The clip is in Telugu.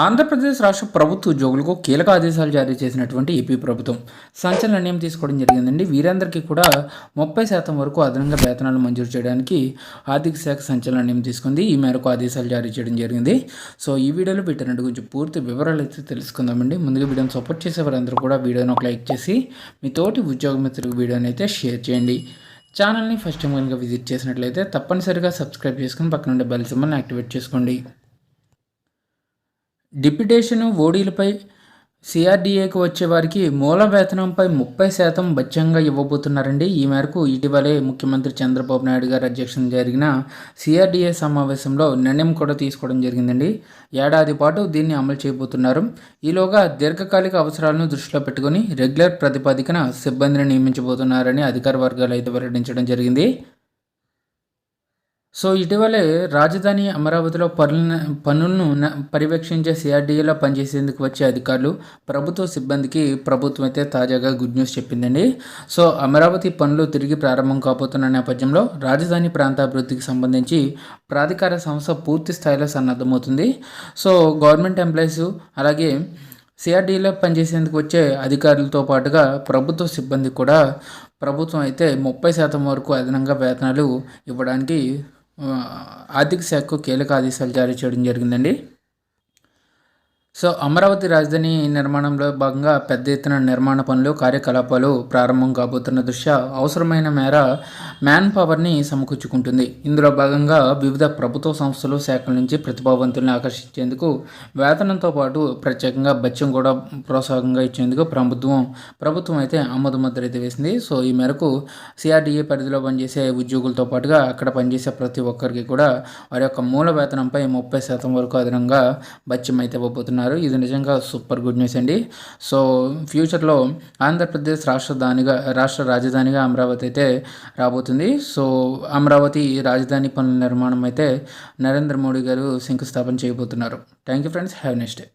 ఆంధ్రప్రదేశ్ రాష్ట్ర ప్రభుత్వ ఉద్యోగులకు కీలక ఆదేశాలు జారీ చేసినటువంటి ఏపీ ప్రభుత్వం. సంచలన నిర్ణయం తీసుకోవడం జరిగిందండి. వీరందరికీ కూడా ముప్పై శాతం వరకు అదనంగా వేతనాలు మంజూరు చేయడానికి ఆర్థిక శాఖ సంచలన నిర్ణయం తీసుకుంది. ఈ మేరకు ఆదేశాలు జారీ చేయడం జరిగింది. సో ఈ వీడియోలో వీటన్నిటి గురించి పూర్తి వివరాలు అయితే తెలుసుకుందామండి. ముందుగా వీడియోని సపోర్ట్ చేసే వారందరూ కూడా వీడియోని ఒక లైక్ చేసి మీ తోటి ఉద్యోగ మిత్రులకు వీడియోని అయితే షేర్ చేయండి. ఛానల్ని ఫస్ట్ టైం కనుక విజిట్ చేసినట్లయితే తప్పనిసరిగా సబ్స్క్రైబ్ చేసుకుని పక్కన ఉండే బెల్ సింబల్ని యాక్టివేట్ చేసుకోండి. డిప్యుటేషన్ ఓడీలపై సిఆర్డీఏకి వచ్చే వారికి మూల వేతనంపై ముప్పై శాతం బత్యంగా ఇవ్వబోతున్నారండి. ఈ మేరకు ఇటీవలే ముఖ్యమంత్రి చంద్రబాబు నాయుడు గారి అధ్యక్షతన జరిగిన సిఆర్డీఏ సమావేశంలో నిర్ణయం కూడా తీసుకోవడం జరిగిందండి. ఏడాది పాటు దీన్ని అమలు చేయబోతున్నారు. ఈలోగా దీర్ఘకాలిక అవసరాలను దృష్టిలో పెట్టుకుని రెగ్యులర్ ప్రతిపాదికన సిబ్బందిని నియమించబోతున్నారని అధికార వర్గాలు అయితే వెల్లడించడం జరిగింది. సో ఇటీవలే రాజధాని అమరావతిలో పనులను పనులను పర్యవేక్షించే సిఆర్డీఏలో పనిచేసేందుకు వచ్చే అధికారులు ప్రభుత్వ సిబ్బందికి ప్రభుత్వం అయితే తాజాగా గుడ్ న్యూస్ చెప్పిందండి. సో అమరావతి పనులు తిరిగి ప్రారంభం కాబోతున్న నేపథ్యంలో రాజధాని ప్రాంత అభివృద్ధికి సంబంధించి ప్రాధికార సంస్థ పూర్తి స్థాయిలో సన్నద్ధమవుతుంది. సో గవర్నమెంట్ ఎంప్లాయీస్ అలాగే సిఆర్డీలో పనిచేసేందుకు వచ్చే అధికారులతో పాటుగా ప్రభుత్వ సిబ్బంది కూడా ప్రభుత్వం అయితే ముప్పై శాతం వరకు అదనంగా వేతనాలు ఇవ్వడానికి ఆర్థిక శాఖకు కీలక ఆదేశాలు జారీ చేయడం జరిగిందండి. సో అమరావతి రాజధాని నిర్మాణంలో భాగంగా పెద్ద ఎత్తున నిర్మాణ పనులు కార్యకలాపాలు ప్రారంభం కాబోతున్న దృష్ట్యా అవసరమైన మేర మ్యాన్ పవర్ని సమకూర్చుకుంటుంది. ఇందులో భాగంగా వివిధ ప్రభుత్వ సంస్థలు శాఖల నుంచి ప్రతిభావంతుల్ని ఆకర్షించేందుకు వేతనంతో పాటు ప్రత్యేకంగా బత్యం కూడా ప్రోత్సాహంగా ఇచ్చేందుకు ప్రభుత్వం ప్రభుత్వం అయితే ఆమోద ముద్ర అయితే వేసింది. సో ఈ మేరకు సిఆర్డీఏ పరిధిలో పనిచేసే ఉద్యోగులతో పాటుగా అక్కడ పనిచేసే ప్రతి ఒక్కరికి కూడా వారి యొక్క మూల వేతనంపై ముప్పై శాతం వరకు అదనంగా బత్యం అయితే ఇవ్వబోతున్నారు. చేస్తున్నారు. ఇది నిజంగా సూపర్ గుడ్ న్యూస్ అండి. సో ఫ్యూచర్లో ఆంధ్రప్రదేశ్ రాష్ట్రధానిగా రాష్ట్ర రాజధానిగా అమరావతి అయితే రాబోతుంది. సో అమరావతి రాజధాని పనుల నిర్మాణం అయితే నరేంద్ర మోడీ గారు శంకుస్థాపన చేయబోతున్నారు. Thank you friends. Have next day.